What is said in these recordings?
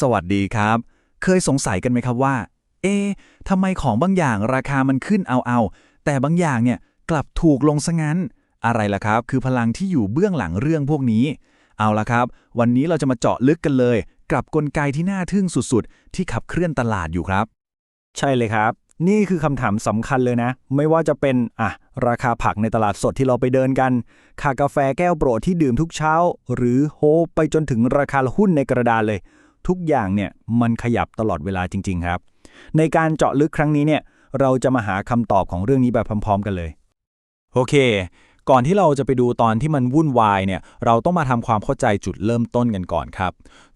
สวัสดีครับ เคยสงสัยกันไหมครับว่า เอ๊ะทำไมของบางอย่างราคามันขึ้นเอาเอาๆแต่บางอย่างเนี่ยกลับถูกลงซะงั้น อะไรล่ะครับ คือพลังที่อยู่เบื้องหลังเรื่องพวกนี้ เอาล่ะครับ วันนี้เราจะมาเจาะลึกกันเลย กับกลไกที่น่าทึ่งสุดๆ ที่ขับเคลื่อนตลาดอยู่ครับ ใช่เลยครับ นี่คือคำถามสำคัญเลยนะ ไม่ว่าจะเป็นอะราคาผักในตลาดสดที่เราไปเดินกัน ค่ากาแฟแก้วโปรดที่ดื่มทุกเช้า หรือโฮไปจนถึงราคาหุ้นในกระดานเลย ทุกอย่างเนี่ยมันขยับตลอดเวลาจริง ๆ ครับ ในการเจาะลึกครั้งนี้เนี่ยเราจะมาหาคำตอบของเรื่องนี้แบบพร้อม ๆ กันเลย โอเค ก่อนที่เราจะไปดูตอนที่มันวุ่นวายเนี่ยเราต้องมาทำความเข้าใจจุดเริ่มต้นกันก่อนครับ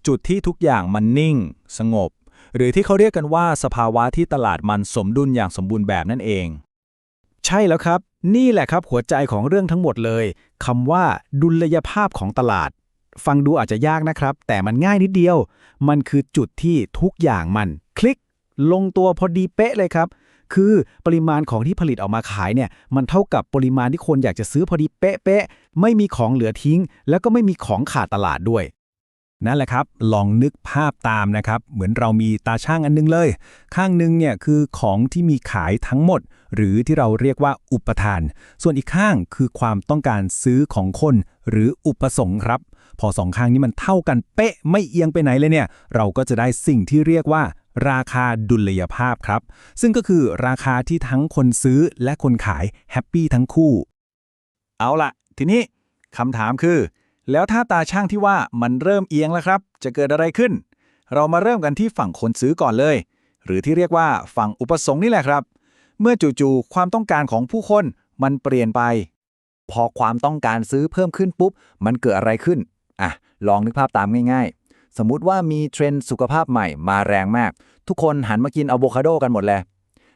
จุดที่ทุกอย่างมันนิ่ง สงบ หรือที่เขาเรียกกันว่าสภาวะที่ตลาดมันสมดุลอย่างสมบูรณ์แบบนั่นเอง ใช่แล้วครับ นี่แหละครับหัวใจของเรื่องทั้งหมดเลยคำว่าดุลยภาพของตลาด ฟังดูอาจจะยากนะครับ แต่มันง่ายนิดเดียว มันคือจุดที่ทุกอย่างมันคลิก ลงตัวพอดีเป๊ะเลยครับ คือปริมาณของที่ผลิตออกมาขายเนี่ย มันเท่ากับปริมาณที่คนอยากจะซื้อพอดีเป๊ะๆไม่มีของเหลือทิ้ง แล้วก็ไม่มีของขาดตลาดด้วย นั่นแหละครับ ลองนึกภาพตามนะครับ เหมือนเรามีตาช่างอันนึงเลย ข้างหนึงเนี่ยคือของที่มีขายทั้งหมด หรือที่เราเรียกว่าอุปทาน ส่วนอีกข้างคือความต้องการซื้อของคน หรืออุปสงค์ครับ พอสองข้างนี้มันเท่ากันเป๊ะไม่เอียงไปไหนเลยเนี่ย เราก็จะได้สิ่งที่เรียกว่าราคาดุลยภาพครับ ซึ่งก็คือราคาที่ทั้งคนซื้อและคนขายแฮปปี้ทั้งคู่ เอาล่ะทีนี้คำถามคือ แล้วถ้าตาช่างที่ว่ามันเริ่มเอียงแล้วครับ จะเกิดอะไรขึ้น เรามาเริ่มกันที่ฝั่งคนซื้อก่อนเลย หรือที่เรียกว่าฝั่งอุปสงค์นี่แหละครับ เมื่อจู่ๆความต้องการของผู้คนมันเปลี่ยนไป พอความต้องการซื้อเพิ่มขึ้นปุ๊บ มันเกิดอะไรขึ้นอะลองนึกภาพตามง่ายๆ สมมุติว่ามีเทรนด์สุขภาพใหม่มาแรงมาก ทุกคนหันมากินอะโวคาโดกันหมดเลย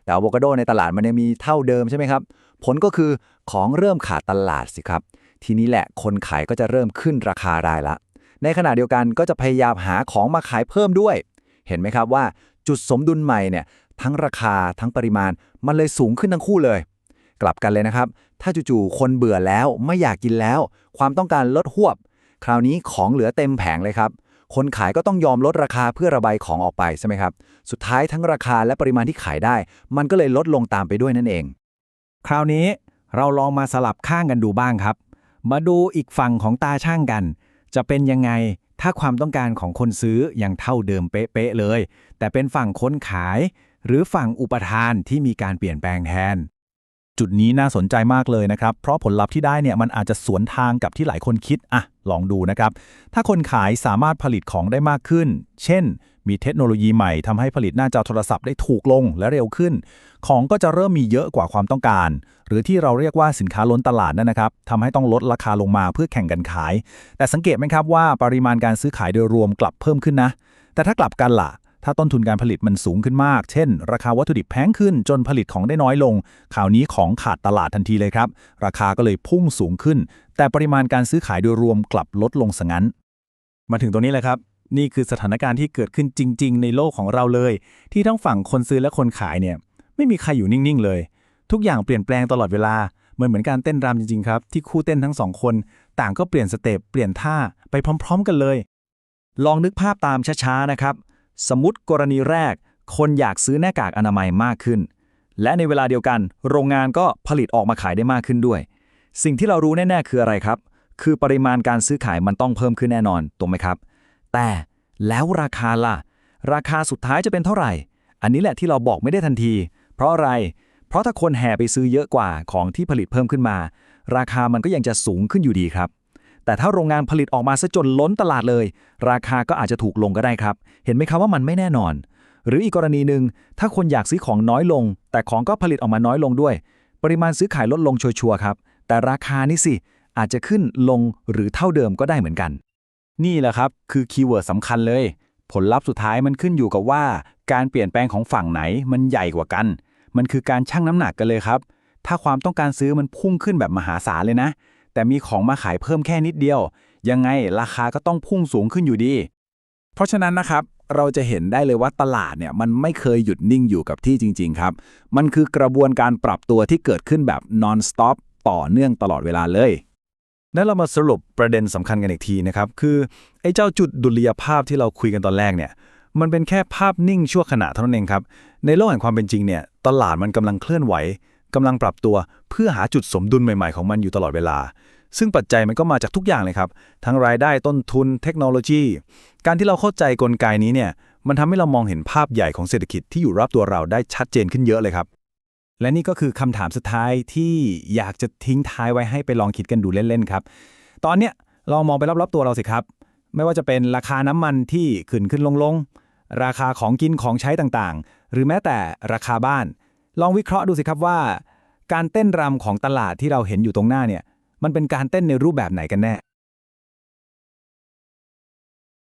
แต่อะโวคาโดในตลาดมันยังมีเท่าเดิมใช่ไหมครับ ผลก็คือของเริ่มขาดตลาดสิครับ ทีนี้แหละคนขายก็จะเริ่มขึ้นราคาได้ละ ในขณะเดียวกันก็จะพยายามหาของมาขายเพิ่มด้วย เห็นไหมครับว่าจุดสมดุลใหม่เนี่ยทั้งราคาทั้งปริมาณมันเลยสูงขึ้นทั้งคู่เลย กลับกันเลยนะครับ ถ้าจู่ๆคนเบื่อแล้วไม่อยากกินแล้ว ความต้องการลดหวบ คราวนี้ของเหลือเต็มแผงเลยครับคนขายก็ต้องยอมลดราคาเพื่อระบายของออกไปใช่ไหมครับ สุดท้ายทั้งราคาและปริมาณที่ขายได้ มันก็เลยลดลงตามไปด้วยนั่นเอง คราวนี้เราลองมาสลับข้างกันดูบ้างครับ มาดูอีกฝั่งของตาช่างกัน จะเป็นยังไงถ้าความต้องการของคนซื้อยังเท่าเดิมเป๊ะๆเลย แต่เป็นฝั่งคนขาย หรือฝั่งอุปทานที่มีการเปลี่ยนแปลงแทน จุดนี้น่าสนใจมากเลยนะครับ เพราะผลลัพธ์ที่ได้เนี่ยมันอาจจะสวนทางกับที่หลายคนคิดอะลองดูนะครับ ถ้าคนขายสามารถผลิตของได้มากขึ้น เช่น มีเทคโนโลยีใหม่ทำให้ผลิตหน้าจอโทรศัพท์ได้ถูกลงและเร็วขึ้น ของก็จะเริ่มมีเยอะกว่าความต้องการ หรือที่เราเรียกว่าสินค้าล้นตลาดนั่นนะครับทำให้ต้องลดราคาลงมาเพื่อแข่งกันขาย แต่สังเกตไหมครับว่าปริมาณการซื้อขายโดยรวมกลับเพิ่มขึ้นนะ แต่ถ้ากลับกันล่ะ ถ้าต้นทุนการผลิตมันสูงขึ้นมาก เช่น ราคาวัตถุดิบแพงขึ้นจนผลิตของได้น้อยลง ข่าวนี้ของขาดตลาดทันทีเลยครับ ราคาก็เลยพุ่งสูงขึ้น แต่ปริมาณการซื้อขายโดยรวมกลับลดลงซะงั้น มาถึงตรงนี้แหละครับ นี่คือสถานการณ์ที่เกิดขึ้นจริง ๆ ในโลกของเราเลย ที่ทั้งฝั่งคนซื้อและคนขายเนี่ย ไม่มีใครอยู่นิ่ง ๆ เลย ทุกอย่างเปลี่ยนแปลงตลอดเวลาเหมือนเหมือนการเต้นรำจริง ๆ ครับ ที่คู่เต้นทั้งสองคน ต่างก็เปลี่ยนสเต็ปเปลี่ยนท่าไปพร้อม ๆ กันเลย ลองนึกภาพตามช้าๆนะครับ สมมติกรณีแรก คนอยากซื้อหน้ากากอนามัยมากขึ้น และในเวลาเดียวกัน โรงงานก็ผลิตออกมาขายได้มากขึ้นด้วย สิ่งที่เรารู้แน่ๆคืออะไรครับ คือปริมาณการซื้อขายมันต้องเพิ่มขึ้นแน่นอนถูกไหมครับ แต่แล้วราคาล่ะ ราคาสุดท้ายจะเป็นเท่าไหร่ อันนี้แหละที่เราบอกไม่ได้ทันที เพราะอะไร เพราะถ้าคนแห่ไปซื้อเยอะกว่าของที่ผลิตเพิ่มขึ้นมา ราคามันก็ยังจะสูงขึ้นอยู่ดีครับ แต่ถ้าโรงงานผลิตออกมาซะจนล้นตลาดเลย ราคาก็อาจจะถูกลงก็ได้ครับ เห็นไหมครับว่ามันไม่แน่นอน หรืออีกกรณีหนึ่งถ้าคนอยากซื้อของน้อยลง แต่ของก็ผลิตออกมาน้อยลงด้วย ปริมาณซื้อขายลดลงชัวร์ๆครับ แต่ราคานี่สิอาจจะขึ้นลงหรือเท่าเดิมก็ได้เหมือนกัน นี่แหละครับ คือคีย์เวิร์ดสำคัญเลย ผลลัพธ์สุดท้ายมันขึ้นอยู่กับว่า การเปลี่ยนแปลงของฝั่งไหนมันใหญ่กว่ากัน มันคือการชั่งน้ำหนักกันเลยครับ ถ้าความต้องการซื้อมันพุ่งขึ้นแบบมหาศาลเลยนะ แต่มีของมาขายเพิ่มแค่นิดเดียว ยังไงราคาก็ต้องพุ่งสูงขึ้นอยู่ดี เพราะฉะนั้นนะครับเราจะเห็นได้เลยว่าตลาดเนี่ยมันไม่เคยหยุดนิ่งอยู่กับที่จริง ๆ ครับ มันคือกระบวนการปรับตัวที่เกิดขึ้นแบบ non stop ต่อเนื่องตลอดเวลาเลย นั้นเรามาสรุปประเด็นสำคัญกันอีกทีนะครับ คือไอ้เจ้าจุดดุลยภาพที่เราคุยกันตอนแรกเนี่ย มันเป็นแค่ภาพนิ่งชั่วขณะเท่านั้นเองครับ ในโลกแห่งความเป็นจริงเนี่ย ตลาดมันกำลังเคลื่อนไหวกำลังปรับตัวเพื่อหาจุดสมดุลใหม่ๆของมันอยู่ตลอดเวลา ซึ่งปัจจัยมันก็มาจากทุกอย่างเลยครับ ทั้งรายได้ต้นทุนเทคโนโลยี การที่เราเข้าใจกลไกนี้เนี่ย มันทำให้เรามองเห็นภาพใหญ่ของเศรษฐกิจที่อยู่รอบตัวเราได้ชัดเจนขึ้นเยอะเลยครับ และนี่ก็คือคำถามสุดท้ายที่อยากจะทิ้งท้ายไว้ให้ไปลองคิดกันดูเล่นๆครับ ตอนเนี้ยลองมองไปรอบๆตัวเราสิครับ ไม่ว่าจะเป็นราคาน้ำมันที่ขึ้นขึ้นลงลงๆ ราคาของกินของใช้ต่างๆ หรือแม้แต่ราคาบ้าน ลองวิเคราะห์ดูสิครับว่า การเต้นรำของตลาดที่เราเห็นอยู่ตรงหน้าเนี่ย มันเป็นการเต้นในรูปแบบไหนกันแน่